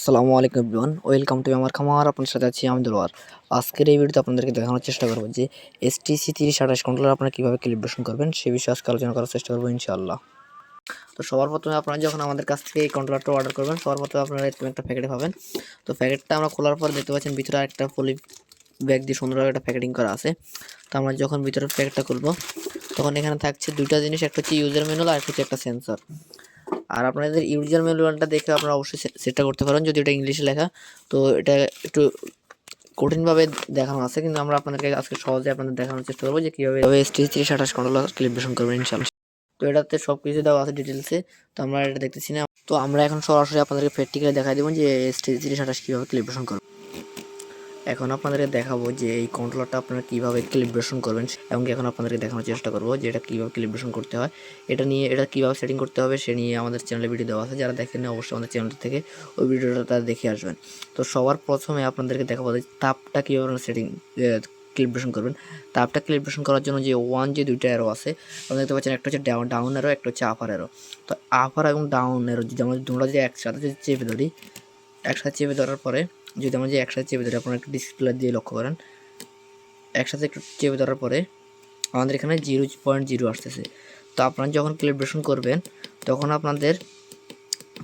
আসসালামু আলাইকুম everyone. Welcome to আমার খামার আপনার সাথে আছি আমি দুলওয়ার আজকের এই ভিডিওতে আপনাদেরকে দেখানোর চেষ্টা করব যে এসটিসি তিরিশ আঠাশ কন্ট্রোলার আপনারা কীভাবে ক্যালিব্রেশন করবেন সে বিষয়ে আজকে আলোচনা করার চেষ্টা করব ইনশাআল্লাহ। তো সবার প্রথমে আপনারা যখন আমাদের কাছ থেকে এই কন্ট্রোলারটা অর্ডার করবেন, সবার প্রথমে আপনারা এরকম একটা প্যাকেটে পাবেন। তো প্যাকেটটা আমরা খোলার পর দেখতে পাচ্ছেন ভিতরে একটা পলি ব্যাগ দিয়ে সুন্দরভাবে একটা প্যাকেটিং করা আছে। তো আমরা যখন ভিতরে প্যাকেটটা খুলবো, তখন এখানে থাকছে দুইটা জিনিস, একটা হচ্ছে ইউজার ম্যানুয়াল আর একটা হচ্ছে একটা সেন্সর আর আপনাদের ইউজার ম্যানুয়ালটা দেখে আপনারা অবশ্যই সেটটা করতে পারেন যদি এটা ইংলিশে লেখা। তো এটা একটু কঠিনভাবে দেখানো আছে, কিন্তু আমরা আপনাদেরকে আজকে সহজে আপনাদের দেখানোর চেষ্টা করব যে কীভাবে টি তিরিশ আঠাশ কন্ট্রোলার ক্যালিব্রেশন করবেন ইনশাল্লাহ তো এটাতে সব কিছু দেওয়া আছে ডিটেলসে তো আমরা এটা দেখতেছি না। তো আমরা এখন সরাসরি আপনাদেরকে প্র্যাকটিক্যালি দেখাই দেবো যে এস টি তিরিশ আঠাশ কীভাবে ক্যালিব্রেশন করবেন। এখন আপনাদেরকে দেখাবো যে এই কন্ট্রোলারটা আপনারা কীভাবে ক্যালিব্রেশন করবেন এবং এখন আপনাদেরকে দেখানোর চেষ্টা করব যে এটা কীভাবে ক্যালিব্রেশন করতে হয়। এটা নিয়ে, এটা কীভাবে সেটিং করতে হবে সে নিয়ে আমাদের চ্যানেলে ভিডিও দেওয়া আছে। যারা দেখেন অবশ্যই আমাদের চ্যানেল থেকে ওই ভিডিওটা তারা দেখে আসবেন। তো সবার প্রথমে আপনাদেরকে দেখাবো যে তাপটা কীভাবে সেটিং ক্যালিব্রেশন করবেন। তাপটা ক্যালিব্রেশন করার জন্য যে ওয়ান যে দুইটা অ্যারো আছে, আপনারা দেখতে পাচ্ছেন একটা হচ্ছে ডাউন ডাউন অ্যারো একটা হচ্ছে আপার অ্যারো তো আপার এবং ডাউন অ্যারো যদি আমরা দুটো যদি একসাথে চেপে ধরি, একসাথে চেপে ধরার পরে যদি আমরা যে একসাথে চেপে ধরে, আপনারা একটা ডিসপ্লে দিয়ে লক্ষ্য করেন। একসাথে একটু চেপে ধরার পরে আমাদের এখানে জিরো পয়েন্ট জিরো আসতেছে। তো আপনারা যখন ক্যালিব্রেশন করবেন, তখন আপনাদের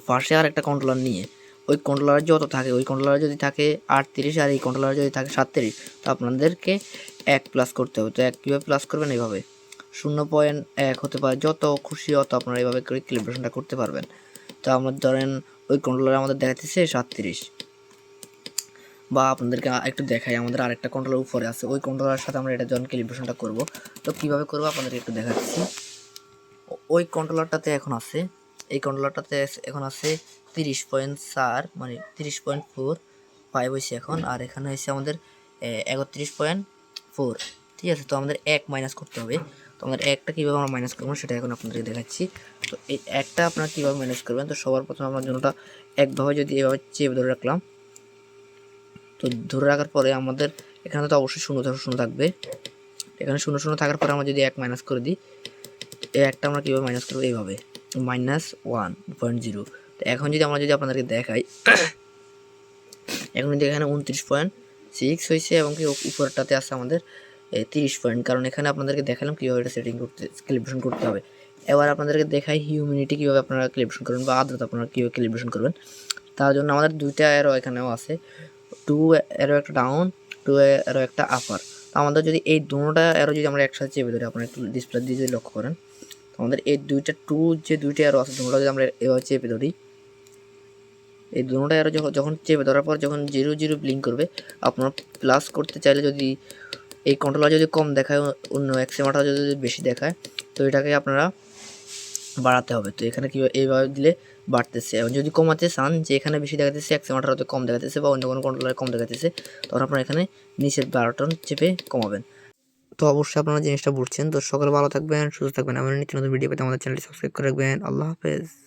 পাশে আর একটা কন্ট্রোলার নিয়ে, ওই কন্ট্রোলার যত থাকে, ওই কন্ট্রোলার যদি থাকে আটত্রিশ আর এই কন্ট্রোলার যদি থাকে সাতত্রিশ, তো আপনাদেরকে এক প্লাস করতে হবে। তো এক কীভাবে প্লাস করবেন? এইভাবে। শূন্য পয়েন্ট এক হতে পারে, যত খুশি অত আপনারা এইভাবে করে ক্যালিব্রেশনটা করতে পারবেন। তো আমরা ধরেন ওই কন্ট্রোলার আমাদের দেখাতেছে সাতত্রিশ। বা আপনাদেরকে একটু দেখাই, আমাদের আরেকটা কন্ট্রোলার উপরে আছে। ওই কন্ট্রোলার সাথে আমরা এটা যখন ক্যালিব্রেশনটা করব। তো কীভাবে করব আপনাদেরকে একটু দেখাচ্ছি। ওই কন্ট্রোলারটাতে এখন আছে, এই কন্ট্রোলারটাতে এখন আছে তিরিশ পয়েন্ট চার মানে তিরিশ পয়েন্ট ফোর ফাইভ হয়েছে এখন, আর এখানে হয়েছে আমাদের একত্রিশ পয়েন্ট ফোর ঠিক আছে? তো আমাদের এক মাইনাস করতে হবে। তো আমাদের একটা কীভাবে আমরা মাইনাস করব সেটা এখন আপনাদেরকে দেখাচ্ছি। তো এই একটা আপনারা কীভাবে ম্যানেজ করবেন? তো সবার প্রথমে আমরা জন্যটা একভাবে যদি এভাবে চেপে ধরে রাখলাম তো ধরে রাখার পরে আমাদের এখানে তো অবশ্যই শূন্য ধরো শূন্য থাকবে। এখানে শূন্য শূন্য থাকার পরে আমরা যদি এক মাইনাস করে দিই, এই একটা আমরা কীভাবে মাইনাস করব? এইভাবে। মাইনাস ওয়ান পয়েন্ট জিরো তো এখন যদি আমরা যদি আপনাদেরকে দেখাই, এখন যদি এখানে উনত্রিশ পয়েন্ট সিক্স হয়েছে এবং কি উপরটাতে আছে আমাদের তিরিশ পয়েন্ট কারণ এখানে আপনাদেরকে দেখালাম কীভাবে এটা সেটিং করতে ক্যালিব্রেশন করতে হবে। এবার আপনাদেরকে দেখাই হিউমিনিটি কীভাবে আপনারা ক্যালিব্রেশন করবেন বা আর্দ্রতা আপনারা কীভাবে ক্যালিব্রেশন করবেন। তার জন্য আমাদের দুইটা অ্যারো এখানেও আছে। টু অ্যারো একটা ডাউন টু অ্যারো একটা আপার তো আমাদের যদি এই দুটোটা অ্যারো যদি আমরা একসাথে চেপে ধরি, আপনারা একটু ডিসপ্লে দিয়ে যদি লক্ষ্য করেন আমাদের এই দুইটা টু যে দুইটা অ্যারো আছে দুটোটা যদি আমরা এভাবে চেপে ধরি, এই অ্যারো যখন যখন চেপে ধরার পর যখন জিরো জিরো ব্লিঙ্ক করবে, আপনারা প্লাস করতে চাইলে যদি এই কন্ট্রোলার যদি কম দেখায়, অন্য এক্সেমাটা যদি বেশি দেখায়, তো এটাকে আপনারা বাড়াতে হবে। তো এখানে কীভাবে এইভাবে দিলে বাড়তেছে। এবং যদি কমাতে চান, যে এখানে বেশি দেখাতেছে একশো আঠারোতে কম দেখাতেছে বা অন্য কোনো কন্ট্রোলারে কম দেখাতেছে, তখন আপনারা এখানে নিচের বারোটন চেপে কমাবেন। তো অবশ্যই আপনারা জিনিসটা বুঝছেন। তো সকালে ভালো থাকবেন, সুস্থ থাকবেন। আমার নিত্য নতুন ভিডিও পেতে আমাদের চ্যানেলটি সাবস্ক্রাইব করে রাখবেন। আল্লাহ হাফেজ।